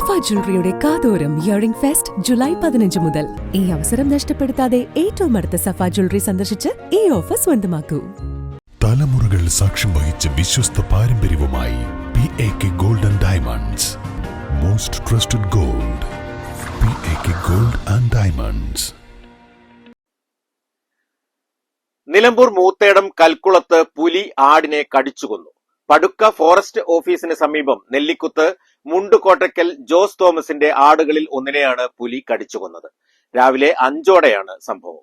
സഫ ജ്വല്ലറിയുടെ കാതോരം earring fest July പതിനഞ്ച് മുതൽ. ഈ അവസരം നഷ്ടപ്പെടുത്താതെ ഏറ്റവും അടുത്ത സഫ ജ്വല്ലറി സന്ദർശിച്ച് ഈ ഓഫർ സ്വന്തമാക്കൂ. തലമുറകൾ സാക്ഷ്യം വഹിച്ച വിശ്വസ്ത പാരമ്പര്യവുമായി P A K golden diamonds most trusted gold P A K gold and diamonds Nilambur Moothedam കൽക്കുളത്ത് പുലി ആടിനെ കടിച്ചുകൊന്നു. പടുക്ക ഫോറസ്റ്റ് ഓഫീസിന് സമീപം നെല്ലിക്കുത്ത് മുണ്ടുകോട്ടയ്ക്കൽ ജോസ് തോമസിന്റെ ആടുകളിൽ ഒന്നിനെയാണ് പുലി കടിച്ചുകൊന്നത്. രാവിലെ അഞ്ചോടെയാണ് സംഭവം.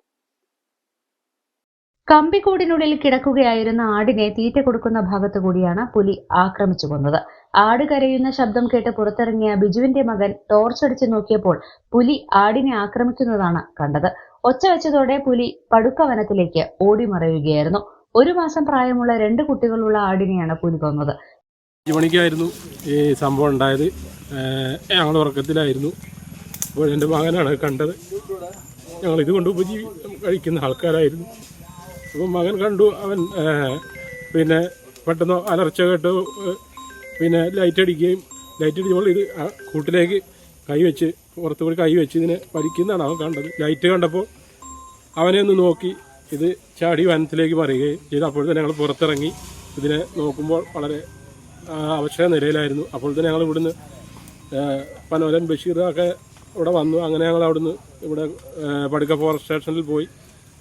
കമ്പിക്കൂടിനുള്ളിൽ കിടക്കുകയായിരുന്ന ആടിനെ തീറ്റ കൊടുക്കുന്ന ഭാഗത്തു കൂടിയാണ് പുലി ആക്രമിച്ചു കൊന്നത്. ആട് കരയുന്ന ശബ്ദം കേട്ട് പുറത്തിറങ്ങിയ ബിജുവിന്റെ മകൻ ടോർച്ചടിച്ച് നോക്കിയപ്പോൾ പുലി ആടിനെ ആക്രമിക്കുന്നതാണ് കണ്ടത്. ഒച്ച വെച്ചതോടെ പുലി പടുക്ക വനത്തിലേക്ക് ഓടിമറയുകയായിരുന്നു. ഒരു മാസം പ്രായമുള്ള രണ്ട് കുട്ടികളുള്ള ആടിനെയാണ് പുലി കൊന്നത്. അഞ്ച് മണിക്കായിരുന്നു ഈ സംഭവം ഉണ്ടായത്. ഞങ്ങൾ ഉറക്കത്തിലായിരുന്നു. അപ്പോൾ എന്റെ മകനാണ് കണ്ടത്. ഞങ്ങൾ ഇത് കൊണ്ട് ഉപജീവി കഴിക്കുന്ന ആൾക്കാരായിരുന്നു. അപ്പോൾ മകൻ കണ്ടു അവൻ പിന്നെ പെട്ടെന്ന് അലർച്ച കേട്ട് പിന്നെ ലൈറ്റ് അടിക്കുകയും ലൈറ്റ് അടിക്കുമ്പോൾ ഇത് കൂട്ടിലേക്ക് കൈവച്ച് പുറത്തു കൂടി കൈവച്ച് ഇതിനെ വലിക്കുന്നതാണ് അവൻ കണ്ടത്. ലൈറ്റ് കണ്ടപ്പോൾ അവനെ ഒന്ന് നോക്കി ഇത് ചാടി വനത്തിലേക്ക് മറിയുകയും ചെയ്ത്. അപ്പോൾ തന്നെ ഞങ്ങൾ പുറത്തിറങ്ങി ഇതിനെ നോക്കുമ്പോൾ വളരെ അവശ്യ നിലയിലായിരുന്നു. അപ്പോൾ തന്നെ ഞങ്ങൾ ഇവിടുന്ന് പനോരൻ ബഷീർ ഒക്കെ ഇവിടെ വന്നു. അങ്ങനെ ഞങ്ങൾ അവിടുന്ന് ഇവിടെ പടുക്ക ഫോറസ്റ്റ് സ്റ്റേഷനിൽ പോയി.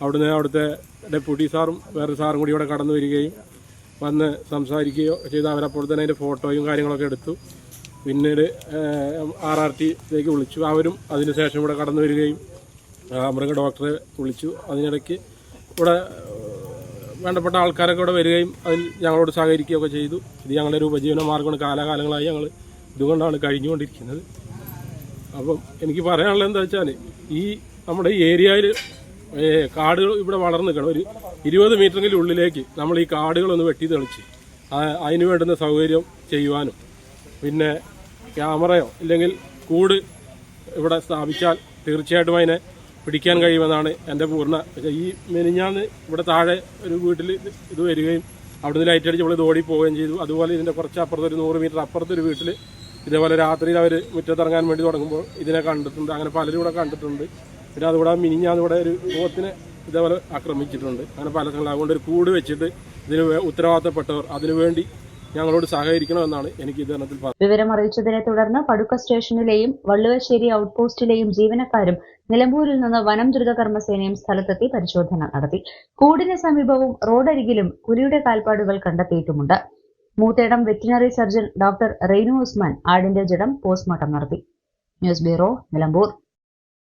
അവിടുന്ന് അവിടുത്തെ ഡെപ്യൂട്ടി സാറും വേറെ സാറും കൂടി ഇവിടെ കടന്നു വരികയും വന്ന് സംസാരിക്കുകയോ ചെയ്ത്. അവരപ്പോൾ തന്നെ അതിന്റെ ഫോട്ടോയും കാര്യങ്ങളൊക്കെ എടുത്തു. പിന്നീട് ആർ ആർ ടിയിലേക്ക് വിളിച്ചു. അവരും അതിനുശേഷം ഇവിടെ കടന്നു വരികയും മൃഗ ഡോക്ടറെ വിളിച്ചു. അതിനിടയ്ക്ക് വേണ്ടപ്പെട്ട ആൾക്കാരൊക്കെ ഇവിടെ വരികയും അതിൽ ഞങ്ങളോട് സഹകരിക്കുകയൊക്കെ ചെയ്തു. ഇത് ഞങ്ങളുടെ ഒരു ഉപജീവന മാർഗമാണ് കാലാകാലങ്ങളായി ഞങ്ങൾ ഇതുകൊണ്ടാണ് കഴിഞ്ഞുകൊണ്ടിരിക്കുന്നത്. അപ്പം എനിക്ക് പറയാനുള്ളത് എന്താ വെച്ചാൽ ഈ നമ്മുടെ ഈ ഏരിയയിൽ കാടുകൾ ഇവിടെ വളർന്നു നിൽക്കണം. ഒരു ഇരുപത് മീറ്ററെങ്കിലും ഉള്ളിലേക്ക് നമ്മൾ ഈ കാടുകളൊന്ന് വെട്ടി തെളിച്ച് അതിന് വേണ്ടുന്ന സൗകര്യം ചെയ്യുവാനും പിന്നെ ക്യാമറയോ ഇല്ലെങ്കിൽ കൂട് ഇവിടെ സ്ഥാപിച്ചാൽ തീർച്ചയായിട്ടും അതിനെ പിടിക്കാൻ കഴിയുമെന്നാണ് എന്റെ പൂർണ ഈ മെനിഞ്ഞാന്ന് ഇവിടെ താഴെ ഒരു വീട്ടിൽ ഇത് വരികയും അവിടുന്ന് ലൈറ്റ് അടിച്ച് നമ്മൾ ഓടി പോവുകയും ചെയ്തു. അതുപോലെ ഇതിന്റെ കുറച്ച് അപ്പുറത്ത് ഒരു നൂറ് മീറ്റർ അപ്പുറത്ത് ഒരു വീട്ടിൽ ഇതേപോലെ രാത്രിയിൽ അവർ മുറ്റത്തിറങ്ങാൻ വേണ്ടി തുടങ്ങുമ്പോൾ ഇതിനെ കണ്ടിട്ടുണ്ട്. അങ്ങനെ പലരും ഇവിടെ കണ്ടിട്ടുണ്ട്. പിന്നെ അതുകൂടെ മിനിഞ്ഞാന്നിവിടെ ഒരു പോത്തിനെ ഇതേപോലെ ആക്രമിച്ചിട്ടുണ്ട്. അങ്ങനെ പല സ്ഥലങ്ങളും അതുകൊണ്ട് ഒരു കൂട് വെച്ചിട്ട് ഇതിന് ഉത്തരവാദിത്തപ്പെട്ടവർ അതിനുവേണ്ടി ഞങ്ങളോട് സഹകരിക്കണമെന്നാണ് എനിക്ക് ഇതിനകത്ത് വിവരം അറിയിച്ചതിനെ തുടർന്ന് പടുക്ക സ്റ്റേഷനിലെയും വള്ളുവശ്ശേരി ഔട്ട്പോസ്റ്റിലെയും ജീവനക്കാരും നിലമ്പൂരിൽ നിന്ന് വനം ദ്രുതകർമ്മസേനയും സ്ഥലത്തെത്തി പരിശോധന നടത്തി. കൂടിന് സമീപവും റോഡരികിലും പുലിയുടെ കാൽപ്പാടുകൾ കണ്ടെത്തിയിട്ടുമുണ്ട്. Moothedam veterinary surgeon doctor Reinu Usman ആടിന്റെ ജഡം പോസ്റ്റ്മോർട്ടം നടത്തി. News bureau Nilambur.